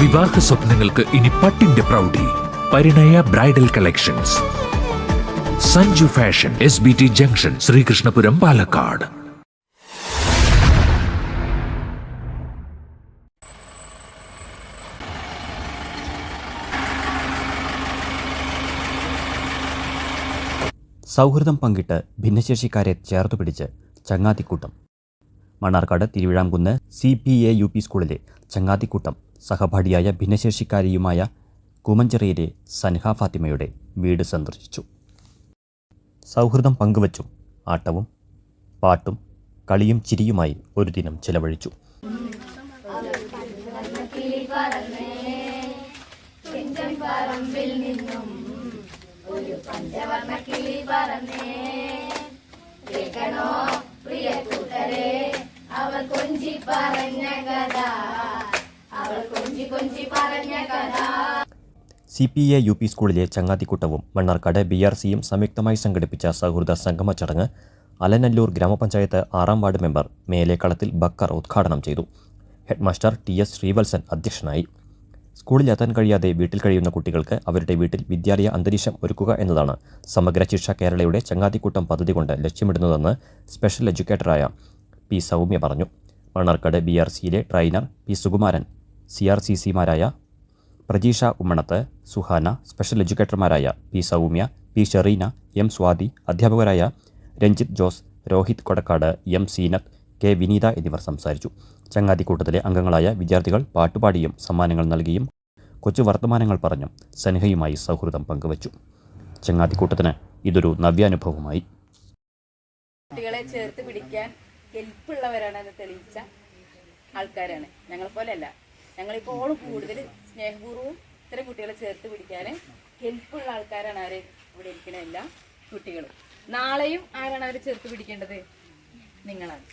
വിവാഹ സ്വപ്നങ്ങൾക്ക് ഇനി പട്ടിന്റെ പ്രൗഢി. Parinaya bridal collections. Sanju fashion S B T junction Sreekrishnapuram Palakkad. സൗഹൃദം പങ്കിട്ട് ഭിന്നശേഷിക്കാരെ ചേർത്തുപിടിച്ച് ചങ്ങാതിക്കൂട്ടം. Mannarkkad Thiruvizhamkunnu C P A U P സ്കൂളിലെ ചങ്ങാതിക്കൂട്ടം സഹപാഠിയായ ഭിന്നശേഷിക്കാരിയുമായ കുമഞ്ചെറിയിലെ സൻഹ ഫാത്തിമയുടെ വീട് സന്ദർശിച്ചു. സൗഹൃദം പങ്കുവച്ചു ആട്ടവും പാട്ടും കളിയും ചിരിയുമായി ഒരു ദിനം ചെലവഴിച്ചു. C P A U P സ്കൂളിലെ ചങ്ങാതിക്കൂട്ടവും മണ്ണാർക്കാട് ബി ആർ സിയും സംയുക്തമായി സംഘടിപ്പിച്ച സൗഹൃദ സംഗമ ചടങ്ങ് അലനല്ലൂർ ഗ്രാമപഞ്ചായത്ത് ആറാം വാർഡ് മെമ്പർ മേലേക്കളത്തിൽ ബക്കർ ഉദ്ഘാടനം ചെയ്തു. ഹെഡ്മാസ്റ്റർ ടി എസ് ശ്രീവത്സൻ അധ്യക്ഷനായി. സ്കൂളിലെത്താൻ കഴിയാതെ വീട്ടിൽ കഴിയുന്ന കുട്ടികൾക്ക് അവരുടെ വീട്ടിൽ വിദ്യാലയ അന്തരീക്ഷം ഒരുക്കുക എന്നതാണ് സമഗ്ര ശിക്ഷ കേരളയുടെ ചങ്ങാതിക്കൂട്ടം പദ്ധതി കൊണ്ട് ലക്ഷ്യമിടുന്നതെന്ന് സ്പെഷ്യൽ എഡ്യൂക്കേറ്ററായ പി സൗമ്യ പറഞ്ഞു. മണ്ണാർക്കാട് ബി ആർ സിയിലെ trainer P Sukumaran C R C സിമാരായ Prajeesha Ummanath Suhana special എഡ്യൂക്കേറ്റർമാരായ P Soumya P Shereena M Swathi അധ്യാപകരായ രഞ്ജിത്ത് ജോസ് രോഹിത് കൊടക്കാട് എം സീനത്ത് കെ വിനീത എന്നിവർ സംസാരിച്ചു. ചങ്ങാതിക്കൂട്ടത്തിലെ അംഗങ്ങളായ വിദ്യാർത്ഥികൾ പാട്ടുപാടിയും സമ്മാനങ്ങൾ നൽകിയും കൊച്ചു വർത്തമാനങ്ങൾ പറഞ്ഞും സൻഹയുമായി സൗഹൃദം പങ്കുവച്ചു. ചങ്ങാതിക്കൂട്ടത്തിന് ഇതൊരു നവ്യാനുഭവമായി. കുട്ടികളെ ചേർത്ത് പിടിക്കാൻ കെൽപ്പുള്ളവരാണെന്ന് തെളിയിച്ച ആൾക്കാരാണ്. ഞങ്ങളെ പോലെയല്ല. ഞങ്ങളിപ്പോൾ കൂടുതൽ സ്നേഹപൂർവം ഇത്തരം കുട്ടികളെ ചേർത്ത് പിടിക്കാൻ കെൽപ്പുള്ള ആൾക്കാരാണ് ആര് ഇവിടെ ഇരിക്കുന്ന എല്ലാ കുട്ടികളും. നാളെയും ആരാണ് അവരെ ചേർത്ത് പിടിക്കേണ്ടത്? നിങ്ങളാണ്.